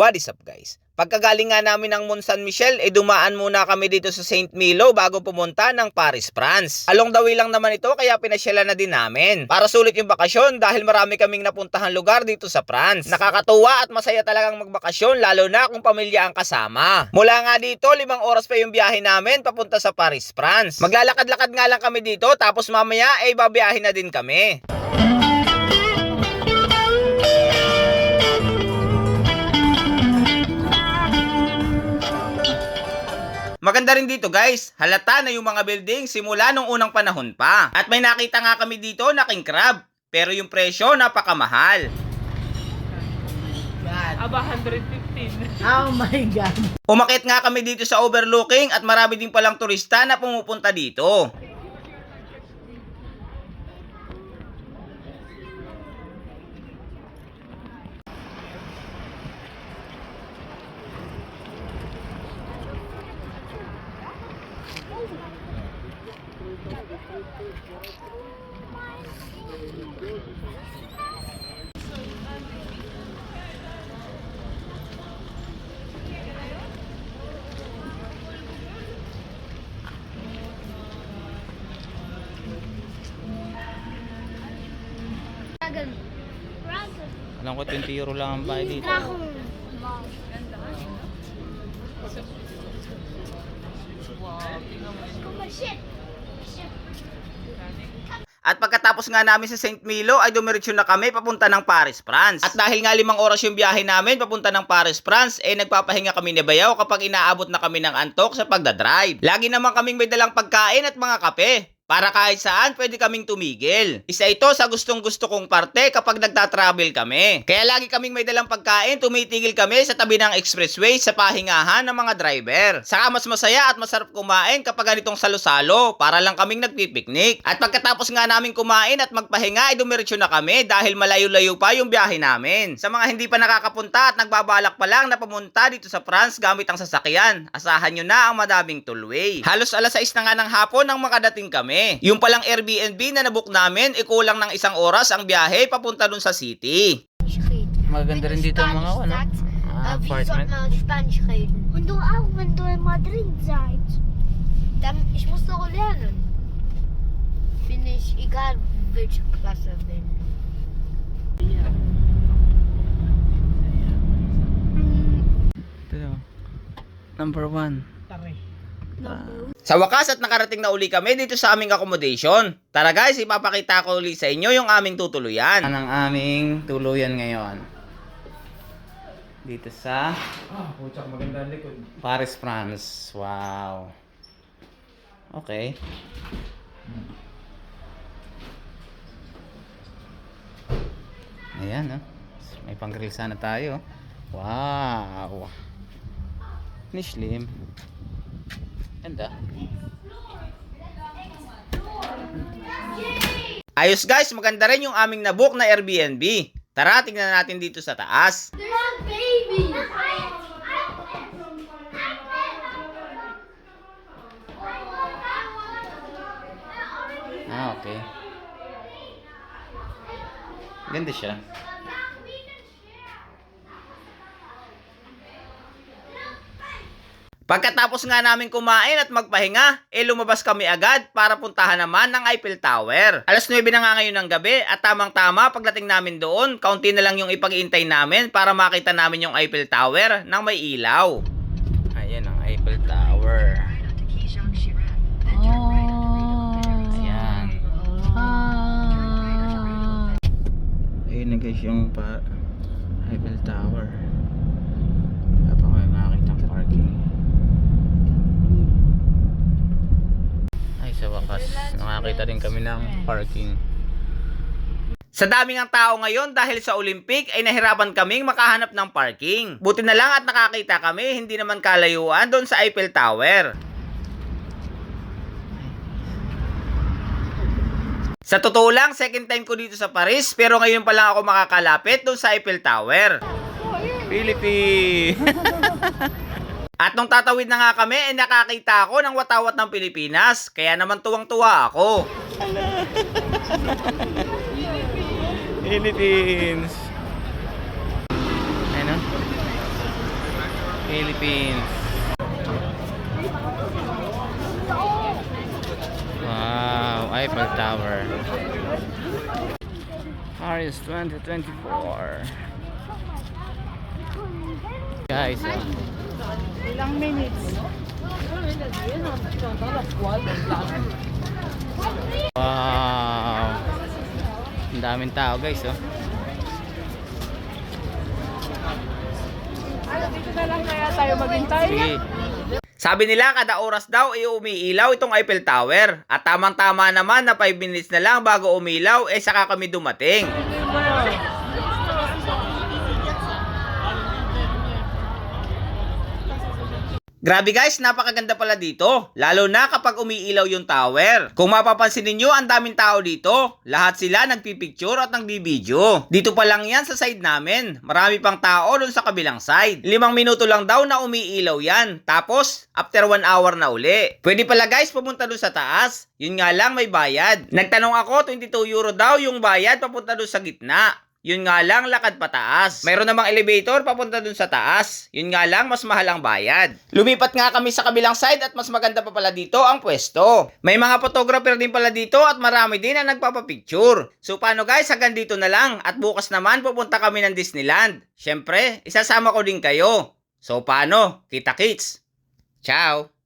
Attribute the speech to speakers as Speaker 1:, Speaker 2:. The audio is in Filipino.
Speaker 1: What is up guys? Pagkagaling nga namin ng Mont San Michel, eh dumaan muna kami dito sa St. Milo bago pumunta ng Paris, France. Along the way lang naman ito kaya pinasyalan na din namin. Para sulit yung bakasyon dahil marami kaming napuntahan lugar dito sa France. Nakakatuwa at masaya talagang magbakasyon lalo na kung pamilya ang kasama. Mula nga dito, limang oras pa yung biyahe namin papunta sa Paris, France. Maglalakad-lakad nga lang kami dito tapos mamaya ay babiyahin na din kami. Maganda rin dito guys, halata na yung mga building simula nung unang panahon pa. At may nakita nga kami dito na king crab. Pero yung presyo napakamahal.
Speaker 2: Aba, 115.
Speaker 3: Oh my God.
Speaker 1: Umakit nga kami dito sa overlooking at marami din palang turista na pumupunta dito. Alam ko 20 euro lang ang bayad dito.
Speaker 4: Dragon. Oh, shit. Shit.
Speaker 1: At pagkatapos nga namin sa St. Milo ay dumiretso na kami papunta ng Paris, France. At dahil nga limang oras yung biyahe namin papunta ng Paris, France, eh nagpapahinga kami ni Bayaw kapag inaabot na kami ng antok sa pagdadrive. Lagi naman kaming may dalang pagkain at mga kape. Para kahit saan, pwede kaming tumigil. Isa ito sa gustong gusto kong parte kapag nagta-travel kami. Kaya lagi kaming may dalang pagkain, tumitigil kami sa tabi ng expressway sa pahingahan ng mga driver. Saka mas masaya at masarap kumain kapag ganitong salo-salo para lang kaming nagpipiknik. At pagkatapos nga namin kumain at magpahinga ay dumiretso na kami dahil malayo-layo pa yung biyahe namin. Sa mga hindi pa nakakapunta at nagbabalak pa lang na pumunta dito sa France gamit ang sasakyan, asahan nyo na ang madaming tollway. Halos alas 6 na nga ng hapon nang makadating kami. Yung palang Airbnb na nabook namin, ikulang ng isang oras ang biyahe papunta dun sa city.
Speaker 3: Maganda rin dito ang mga ano,
Speaker 4: wie
Speaker 3: apartment.
Speaker 4: Spanisch reden? Und du auch, wenn du in Madrid seid. Dann, ich muss doch lernen. Bin ich egal, welche Klasse bin.
Speaker 3: Ito, number one.
Speaker 1: Sa wakas at nakarating na uli kami dito sa aming accommodation. Tara guys, ipapakita ko uli sa inyo yung aming tutuluyan.
Speaker 3: Ang aming tuluyan ngayon. Dito sa Paris, France. Wow. Okay. Ayan, oh. May pang-grill sana tayo. Wow. Nishlim. Ganda.
Speaker 1: Ayos guys, maganda rin yung aming nabook na Airbnb. Tara, tingnan natin dito sa taas.
Speaker 4: Baby!
Speaker 3: Ah, okay. Ganda siya.
Speaker 1: Pagkatapos nga namin kumain at magpahinga, eh lumabas kami agad para puntahan naman ng Eiffel Tower. Alas 9 na nga ngayon ng gabi at tamang-tama pagdating namin doon, kaunti na lang yung ipag-iintay namin para makita namin yung Eiffel Tower nang may ilaw.
Speaker 3: Ayan ang Eiffel Tower. Ayan. Ayun na guys yung pa Eiffel Tower. Wala pa kayo nakakita ang parking. Ay, sa wakas, nakakita rin kami ng parking.
Speaker 1: Sa dami ng tao ngayon dahil sa Olympic ay nahirapan kaming makahanap ng parking. Buti na lang at nakakita kami hindi naman kalayuan doon sa Eiffel Tower. Sa totoo lang, second time ko dito sa Paris pero ngayon pa lang ako makakalapit doon sa Eiffel Tower.
Speaker 3: Philippines!
Speaker 1: At nung tatawid na nga kami, eh nakakita ako ng watawat ng Pilipinas. Kaya naman tuwang-tuwa ako.
Speaker 3: Philippines! Ayun o. Philippines. Wow, Eiffel Tower. Paris 2024. Guys, oh.
Speaker 2: Ilang minutes?
Speaker 3: wow. Ang daming tao guys, oh.
Speaker 2: Ano, dito na lang kaya tayo maghintay?
Speaker 3: Sige.
Speaker 1: Sabi nila kada oras daw ay umiilaw itong Eiffel Tower. At tamang-tama naman na 5 minutes na lang bago umilaw eh saka kami dumating. Grabe guys, napakaganda pala dito. Lalo na kapag umiilaw yung tower. Kung mapapansin ninyo, ang daming tao dito. Lahat sila nagpipicture at nagbibideo. Dito pa lang yan sa side namin. Marami pang tao doon sa kabilang side. Limang minuto lang daw na umiilaw yan. Tapos, after one hour na uli. Pwede pala guys pumunta doon sa taas. Yun nga lang may bayad. Nagtanong ako, 22 euro daw yung bayad papunta doon sa gitna. Yun nga lang, lakad pataas. Mayroon namang elevator papunta dun sa taas. Yun nga lang, mas mahal ang bayad. Lumipat nga kami sa kabilang side at mas maganda pa pala dito ang pwesto. May mga photographer din pala dito at marami din ang nagpapapicture. So paano guys, hanggang dito na lang. At bukas naman pupunta kami ng Disneyland. Syempre, isasama ko din kayo. So paano? Kita kits. Ciao!